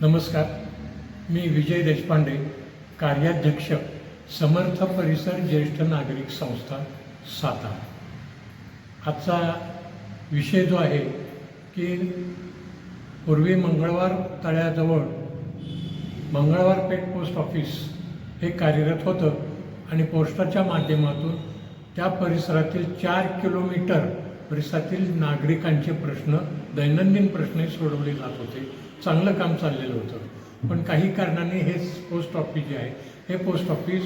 नमस्कार. मी विजय देशपांडे कार्याध्यक्ष समर्थ परिसर ज्येष्ठ नागरिक संस्था सातारा. आजचा विषय जो आहे की पूर्वी मंगळवार तळ्याजवळ मंगळवार पेठ पोस्ट ऑफिस हे कार्यरत होतं आणि पोस्टाच्या माध्यमातून त्या परिसरातील चार किलोमीटर परिसरातील नागरिकांचे प्रश्न दैनंदिन प्रश्न सोडवले जात होते. चांगलं काम चाललेलं होतं. पण काही कारणाने हे पोस्ट ऑफिस जे आहे हे पोस्ट ऑफिस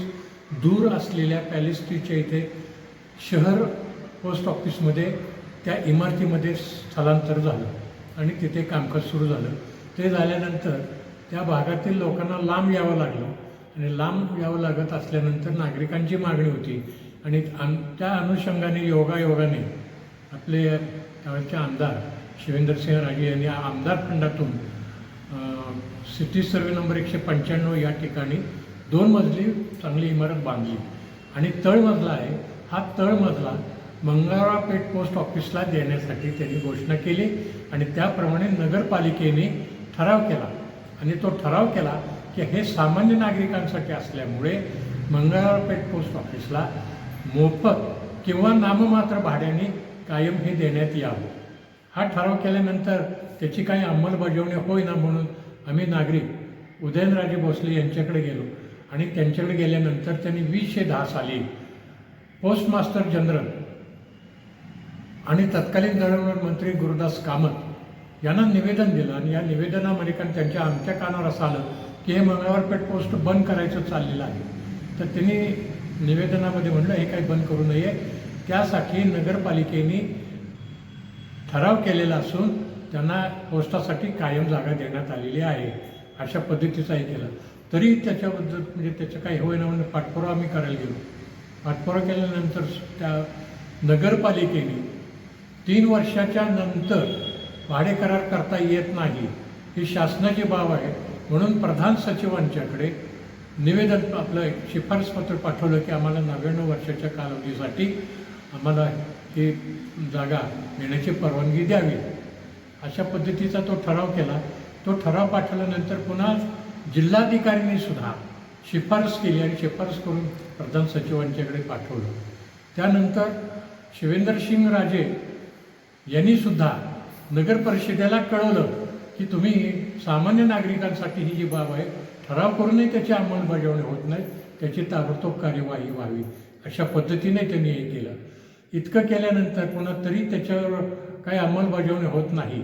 दूर असलेल्या पॅलेस्ट्रीच्या इथे शहर पोस्ट ऑफिसमध्ये त्या इमारतीमध्ये स्थलांतर झालं आणि तिथे कामकाज सुरू झालं. ते झाल्यानंतर त्या भागातील लोकांना लांब यावं लागलं आणि लांब यावं लागत असल्यानंतर नागरिकांची मागणी होती आणि त्या अनुषंगाने योगायोगाने आपले त्यावेळचे आमदार शिवेंद्रसिंह राजे यांनी आमदार फंडातून सिटी सर्वे नंबर एकशे पंच्याण्णव या ठिकाणी दोन मजली चांगली इमारत बांधली. आणि तळमजला आहे हा तळमजला मंगळवारपेठ पोस्ट ऑफिसला देण्यासाठी त्यांनी घोषणा केली आणि त्याप्रमाणे नगरपालिकेने ठराव केला. आणि तो ठराव केला की हे सामान्य नागरिकांसाठी असल्यामुळे मंगळवारपेठ पोस्ट ऑफिसला मोफत किंवा नाममात्र भाड्याने कायम हे देण्यात यावं. हा ठराव केल्यानंतर त्याची काही अंमलबजावणी होईना म्हणून आम्ही नागरिक उदयनराजे भोसले यांच्याकडे गेलो. आणि त्यांच्याकडे गेल्यानंतर त्यांनी वीसशे दहा साली पोस्टमास्टर जनरल आणि तत्कालीन दळणवळण मंत्री गुरुदास कामत यांना निवेदन दिलं. आणि या निवेदनामध्ये कारण त्यांच्या आमच्या कानावर असं आलं की हे मंगळवारपेठ पोस्ट बंद करायचं चाललेलं आहे. तर त्यांनी निवेदनामध्ये म्हणलं हे काही बंद करू नये. त्यासाठी नगरपालिकेने ठराव केलेला असून त्यांना पोस्टासाठी कायम जागा देण्यात आलेली आहे अशा पद्धतीचा हे केला. तरी त्याच्याबद्दल म्हणजे त्याचं काही होईना म्हणून पाठपुरावा आम्ही करायला गेलो. पाठपुरावा केल्यानंतर त्या नगरपालिकेने तीन वर्षाच्या नंतर भाडे करार करता येत नाही ही शासनाची बाब आहे. म्हणून प्रधान सचिवांच्याकडे निवेदन आपलं एक शिफारसपत्र पाठवलं की आम्हाला नव्याण्णव वर्षाच्या कालावधीसाठी आम्हाला ही जागा देण्याची परवानगी द्यावी. अशा पद्धतीचा तो ठराव केला. तो ठराव पाठवल्यानंतर पुन्हा जिल्हाधिकाऱ्यांनी सुद्धा शिफारस केली आणि शिफारस करून प्रधान सचिवांच्याकडे पाठवलं. त्यानंतर शिवेंद्रसिंग राजे यांनी सुद्धा नगर परिषदेला कळवलं की तुम्ही सामान्य नागरिकांसाठी ही जी बाब आहे ठराव करूनही त्याची अंमलबजावणी होत नाही त्याची ताबडतोब कार्यवाही व्हावी. अशा पद्धतीने त्यांनी हे केलं. इतकं केल्यानंतर पुन्हा तरी त्याच्यावर काही अंमलबजावणी होत नाही.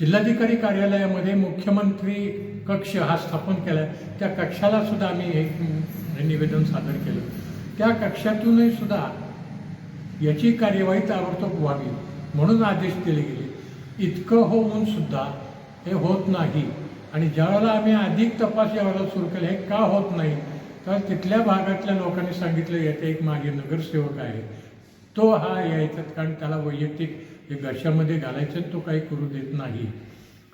जिल्हाधिकारी कार्यालयामध्ये मुख्यमंत्री कक्ष हा स्थापन केला. आहे त्या कक्षाला सुद्धा आम्ही एक हे निवेदन सादर केलं. त्या कक्षातूनही सुद्धा याची कार्यवाही ताबडतोब व्हावी म्हणून आदेश दिले गेले. इतकं होऊन सुद्धा हे होत नाही. आणि ज्यावेळेला आम्ही अधिक तपास यावेळेला सुरू केला हे का होत नाही? तर तिथल्या भागातल्या लोकांनी सांगितलं येते एक मागे नगरसेवक आहे. तो हा यायचा कारण त्याला वैयक्तिक हे घशामध्ये घालायचं तो काही करू देत नाही.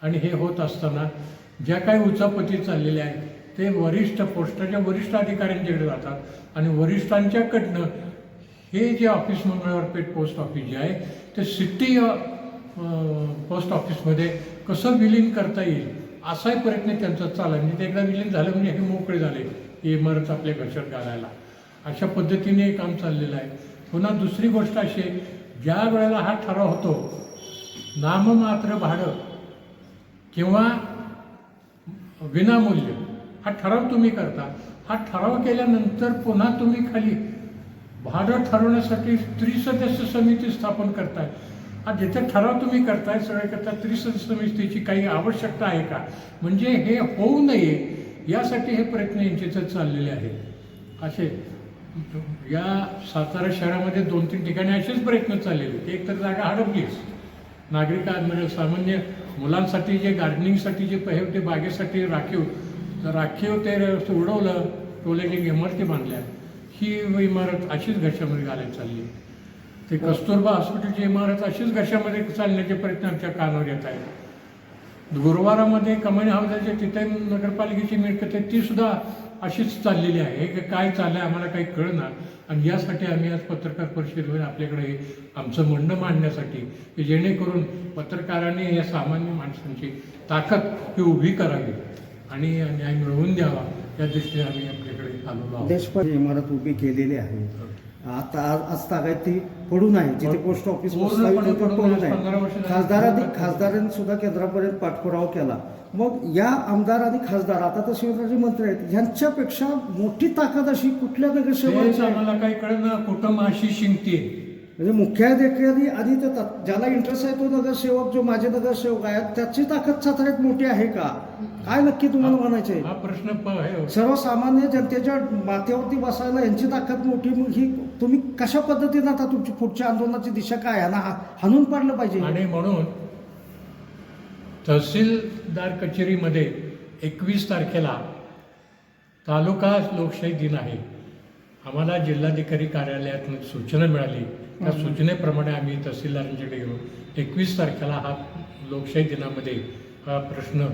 आणि हे होत असताना ज्या काही उचापती चाललेल्या आहेत ते वरिष्ठ पोस्टाच्या वरिष्ठ अधिकाऱ्यांच्याकडे जातात आणि वरिष्ठांच्याकडनं हे जे ऑफिस मंगळवारपेठ पोस्ट ऑफिस जे आहे ते सिटी पोस्ट ऑफिसमध्ये कसं विलीन करता येईल असाही प्रयत्न त्यांचा चालला. म्हणजे ते एकदा विलीन झालं म्हणजे हे मोकळे झाले. इमारत आपल्या घशात घालायला अशा पद्धतीने काम चाललेलं आहे. पुन्हा दुसरी गोष्ट अशी आहे, ज्या वेळेला हा ठराव होतो नाममात्र भाडं किंवा विनामूल्य हा ठराव तुम्ही करता. हा ठराव केल्यानंतर पुन्हा तुम्ही खाली भाडं ठरवण्यासाठी त्रिसदस्य समिती स्थापन करताय. हा जिथे ठराव तुम्ही करताय सगळे करता त्रिसदस्य समितीची काही आवश्यकता आहे का? म्हणजे हे होऊ नये. यासाठी हे प्रयत्न यांचे चाललेले आहेत. असे या सातारा शहरामध्ये दोन तीन ठिकाणी असेच प्रयत्न चाललेले आहेत. एक तर जागा हडपलीच नागरिकां म्हणजे सामान्य मुलांसाठी जे गार्डनिंगसाठी जे पहे होते बागेसाठी राखीव तर राखीव ते उडवलं टोलेटिंग इमारती बांधल्या ही इमारत अशीच घशामध्ये घालायला चालली ते कस्तुरबा हॉस्पिटलची इमारत अशीच घशामध्ये चालण्याचे प्रयत्न आमच्या कानावर येत आहेत. गुरुवारामध्ये कमानी हाऊसाच्या तिथे नगरपालिकेची मिळकत आहे ती सुद्धा अशीच चाललेली आहे. हे काय चाललं आहे आम्हाला काही कळणार. आणि यासाठी आम्ही आज पत्रकार परिषदेवर आपल्याकडे आमचं म्हणणं मांडण्यासाठी की जेणेकरून पत्रकारांनी या सामान्य माणसांची ताकद ही उभी करावी आणि न्याय मिळवून द्यावा. या दृष्टीने आम्ही आपल्याकडे आलेलो आहोत. इमारत उभी केलेली आहे. आता आज तागायत ती पडून आहे जिथे पोस्ट ऑफिस पडून आहे. झाली. खासदारांनी खासदारांनी सुद्धा केंद्रापर्यंत पाठपुरावा केला मग या आमदार आणि खासदार आता तर शिवराजी मंत्री आहेत ह्यांच्यापेक्षा मोठी ताकद अशी कुठल्या नगरसेवकाची? आम्हाला काही कळलं कुठं माशी शिंकते म्हणजे मुख्याधिकारी आणि ते ता- ज्याला इंटरेस्ट आहे तो नगरसेवक जो माझे नगरसेवक आहेत त्याची ताकद साताऱ्यात मोठी आहे का? काय नक्की तुम्हाला म्हणायचंय? हा प्रश्न प आहे. सर्वसामान्य जनतेच्या माथ्यावरती बसायला यांची ताकद मोठी मग ही तुम्ही कशा पद्धतीनं आता तुमची पुढच्या आंदोलनाची दिशा काय आहे? ना हाणून पाडलं पाहिजे. आणि म्हणून तहसीलदार कचेरीमध्ये एकवीस तारखेला तालुका लोकशाही दिन आहे. आम्हाला जिल्हाधिकारी कार्यालयातून सूचना मिळाली. त्या सूचनेप्रमाणे आम्ही तहसीलदारांच्याकडे गेलो एकवीस तारखेला हा लोकशाही दिनामध्ये हा प्रश्न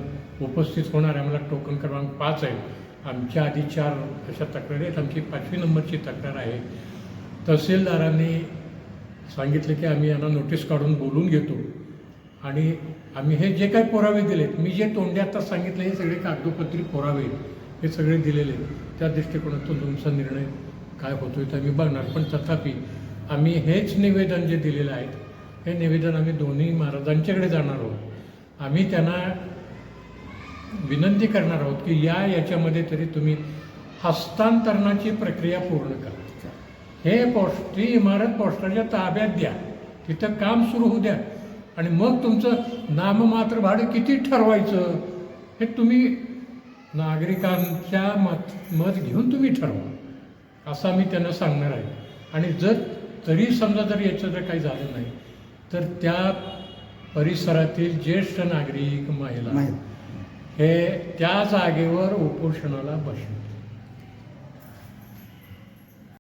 उपस्थित होणार. आहे आम्हाला टोकन क्रमांक पाच आहे. आमच्या आधी चार अशा तक्रारी आहेत. आमची पाचवी नंबरची तक्रार आहे. तहसीलदारांनी सांगितलं की आम्ही यांना नोटीस काढून बोलून घेतो. आणि आम्ही हे जे काही पुरावे दिलेत मी जे तोंडी आता सांगितलं हे सगळे कागदोपत्री पुरावे हे सगळे दिलेले आहेत. त्या दृष्टिकोनातून तुमचा निर्णय काय होतोय ते आम्ही बघणार. पण तथापि आम्ही हेच निवेदन जे दिलेलं आहे हे निवेदन आम्ही दोन्ही महाराजांच्याकडे जाणार आहोत. आम्ही त्यांना विनंती करणार आहोत की या याच्यामध्ये तरी तुम्ही हस्तांतरणाची प्रक्रिया पूर्ण करा. हे पोस्ट ती इमारत पोस्टाच्या ताब्यात द्या. तिथं काम सुरू होऊ द्या. आणि मग तुमचं नाममात्र भाडं किती ठरवायचं हे तुम्ही नागरिकांच्या मत मत घेऊन तुम्ही ठरवा. असं आम्ही त्यांना सांगणार आहे आणि जर तरी समजा जर याचं जर काही झालं नाही तर त्या परिसरातील ज्येष्ठ नागरिक महिला. हे त्या जागेवर उपोषणाला बसणार